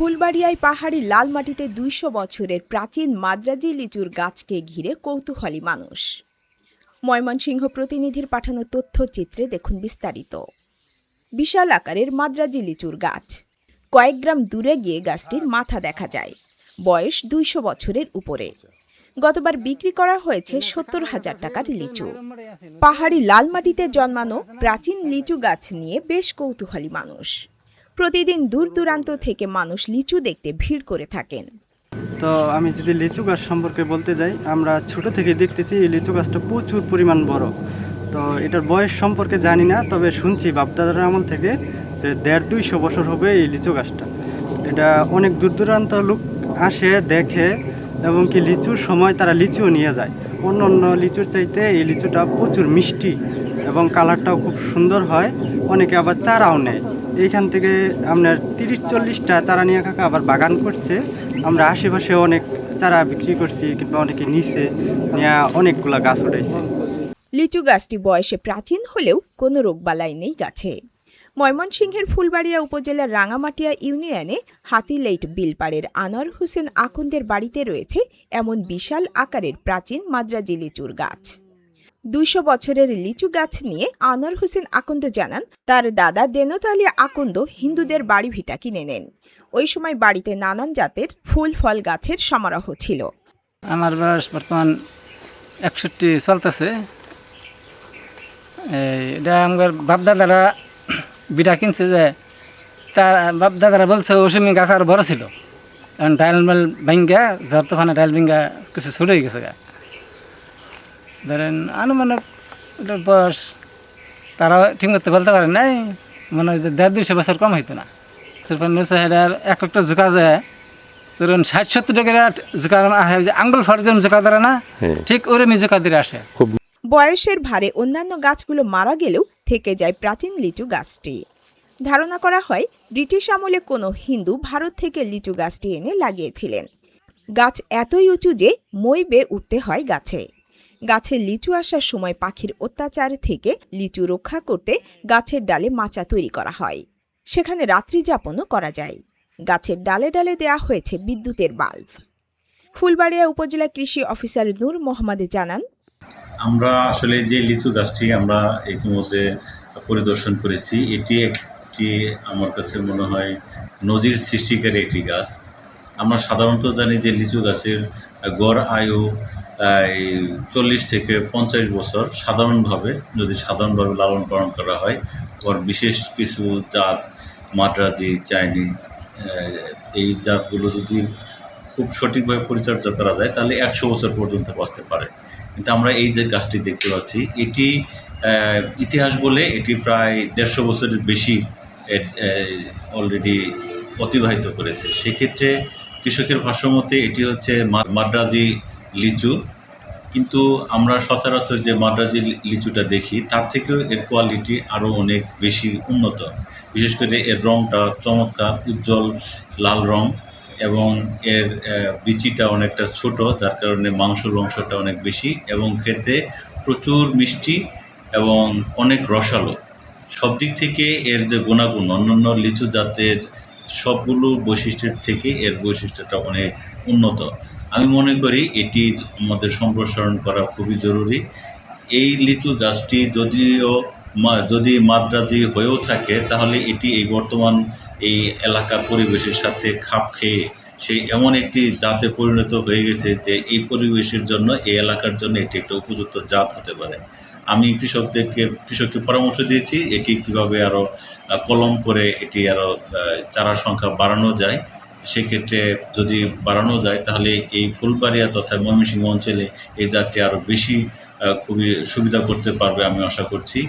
ফুলবাড়িয়ায় পাহাড়ি লাল মাটিতে দুইশো বছরের প্রাচীন মাদ্রাজি লিচুর গাছকে ঘিরে কৌতূহলী মানুষ। ময়মনসিংহ প্রতিনিধির পাঠানো তথ্যচিত্রে দেখুন বিস্তারিত। বিশাল আকারের মাদ্রাজি লিচুর গাছ। কয়েক গ্রাম দূরে গিয়ে গাছটির মাথা দেখা যায়। বয়স দুইশো বছরের উপরে। গতবার বিক্রি করা হয়েছে সত্তর হাজার টাকার লিচু। পাহাড়ি লাল মাটিতে জন্মানো প্রাচীন লিচু গাছ নিয়ে বেশ কৌতূহলী মানুষ। প্রতিদিন দূর দূরান্ত থেকে মানুষ লিচু দেখতে ভিড় করে থাকেন। তো আমি যদি লিচু গাছ সম্পর্কে বলতে যাই, আমরা ছোট থেকে দেখতেছি এই লিচু গাছটা প্রচুর পরিমাণ বড়। তো এটার বয়স সম্পর্কে জানি না, তবে শুনছি বাপদাদার আমল থেকে যে দেড় দুইশো বছর হবে এই লিচু গাছটা। এটা অনেক দূর দূরান্ত লোক আসে, দেখে, এবং কি লিচুর সময় তারা লিচুও নিয়ে যায়। অন্য অন্য লিচুর চাইতে এই লিচুটা প্রচুর মিষ্টি এবং কালারটাও খুব সুন্দর হয়। অনেকে আবার চারাও নেয়। এইখান থেকে আপনার তিরিশ, চল্লিশটা চারা নিয়ে কাকা আবার বাগান করছে। আমরা আশেপাশে অনেক চারা বিক্রি করছি, কিংবা অনেকে নিচে নিয়ে অনেকগুলা গাছ উঠাইছে। লিচু গাছটি বয়সে প্রাচীন হলেও কোনো রোগবালাই নেই গাছে। ময়মনসিংহের ফুলবাড়িয়া উপজেলার রাঙামাটিয়া ইউনিয়নে হাতিলেইট বিলপাড়ের আনোয়ার হোসেন আকন্দের বাড়িতে রয়েছে এমন বিশাল আকারের প্রাচীন মাদ্রাজি লিচুর গাছ। দুইশো বছরের লিচু গাছ নিয়ে আনোয়ার হোসেন আকন্দ জানান, তার দাদা দেনত আলী আকন্দ হিন্দুদের বাড়ি ভিটা কিনে নেন। ওই সময় বাড়িতে নানান জাতের ফুল, ফল গাছের সমারোহ ছিল। আমার বয়স বর্তমান একষট্টি চলতেছে। এটা আমার বাপদাদারা বিটা কিনছে যে, তার বাপদাদারা বলছে ওই সময় গাছ আর বড় ছিল। কারণ ডাইল মেল ভাঙ্গা, ঝড় তুফানে ডাইল ভাঙ্গা কিছু ছোট গেছে গা। ধরেন আনুমানিক এটার বয়স তারাও ঠিক মতো বলতে পারে নাই মনে হয় যে দেড় দুইশো বছর কম হইতো না। তারপর নিচে এটার এক একটা ঝুঁকা যায় ধরুন ষাট সত্তর টাকার জোকা আসে যে আঙ্গুল ফর যেরকম জোকা ধরে না ঠিক ওরমই জোকা দিয়ে আসে। বয়সের ভারে অন্যান্য গাছগুলো মারা গেলেও থেকে যায় প্রাচীন লিচু গাছটি। ধারণা করা হয় ব্রিটিশ আমলে কোনো হিন্দু ভারত থেকে লিচু গাছটি এনে লাগিয়েছিলেন। গাছ এতই উঁচু যে মই বেয়ে উঠতে হয় গাছে। গাছে লিচু আসার সময় পাখির অত্যাচার থেকে লিচু রক্ষা করতে গাছের ডালে মাচা তৈরি করা হয়। সেখানে রাত্রি যাপনও করা যায়। গাছের ডালে ডালে দেয়া হয়েছে বিদ্যুতের বাল্ব। ফুলবাড়িয়া উপজেলা কৃষি অফিসার নূর মোহাম্মদ জানান, আমরা আসলে যে লিচু গাছটি আমরা ইতিমধ্যে পরিদর্শন করেছি, এটি একটি আমার কাছে মনে হয় নজির সৃষ্টিকারী একটি গাছ। আমরা সাধারণত জানি যে লিচু গাছের গড় আয়ু চল্লিশ থেকে পঞ্চাশ বছর সাধারণভাবে যদি সাধারণভাবে লালন পালন করা হয়, ওর বিশেষ কিছু জাত, মাদ্রাজি, চাইনিজ এই জাতগুলো যদি খুব সঠিকভাবে পরিচর্যা করা যায়, তাহলে একশো বছর পর্যন্ত বাঁচতে পারে। কিন্তু আমরা এই যে গাছটি দেখতে পাচ্ছি, এটি ইতিহাস বলে এটি প্রায় দেড়শো বছরের বেশি অলরেডি অতিবাহিত করেছে। সেক্ষেত্রে কৃষকের ভাষ্যমতে এটি হচ্ছে মাদ্রাজি লিচু, কিন্তু আমরা সচরাচর যে মাদ্রাজি লিচুটা দেখি, তার থেকেও এর কোয়ালিটি আরও অনেক বেশি উন্নত। বিশেষ করে এর রঙটা চমৎকার, উজ্জ্বল লাল রং এবং এর বিচিটা অনেকটা ছোট, যার কারণে মাংসর অংশটা অনেক বেশি এবং খেতে প্রচুর মিষ্টি এবং অনেক রসালো। সব দিক থেকে এর যে গুণাগুণ, অন্যান্য লিচু জাতের সবগুলো বৈশিষ্ট্যের থেকে এর বৈশিষ্ট্যটা অনেক উন্নত। আমি মনে করি এটি আমাদের সম্প্রসারণ করা খুবই জরুরি। এই লিচু গাছটি যদিও যদি মাদ্রাজি হয়েও থাকে, তাহলে এটি এই বর্তমান এই এলাকার পরিবেশের সাথে খাপ খেয়ে সেই এমন একটি জাতে পরিণত হয়ে গেছে যে এই পরিবেশের জন্য, এই এলাকার জন্য এটি একটা উপযুক্ত জাত হতে পারে। আমি কৃষকদেরকে, কৃষককে পরামর্শ দিয়েছি, এটি কীভাবে আরও কলম করে এটি আরও চারার সংখ্যা বাড়ানো যায়। সেক্ষেত্রে যদি বাড়ানো যায়, তাহলে এই ফুলবাড়িয়া তথা ময়মনসিংহ অঞ্চলে এই জাতটি আরও বেশি খুবই সুবিধা করতে পারবে আমি আশা করছি।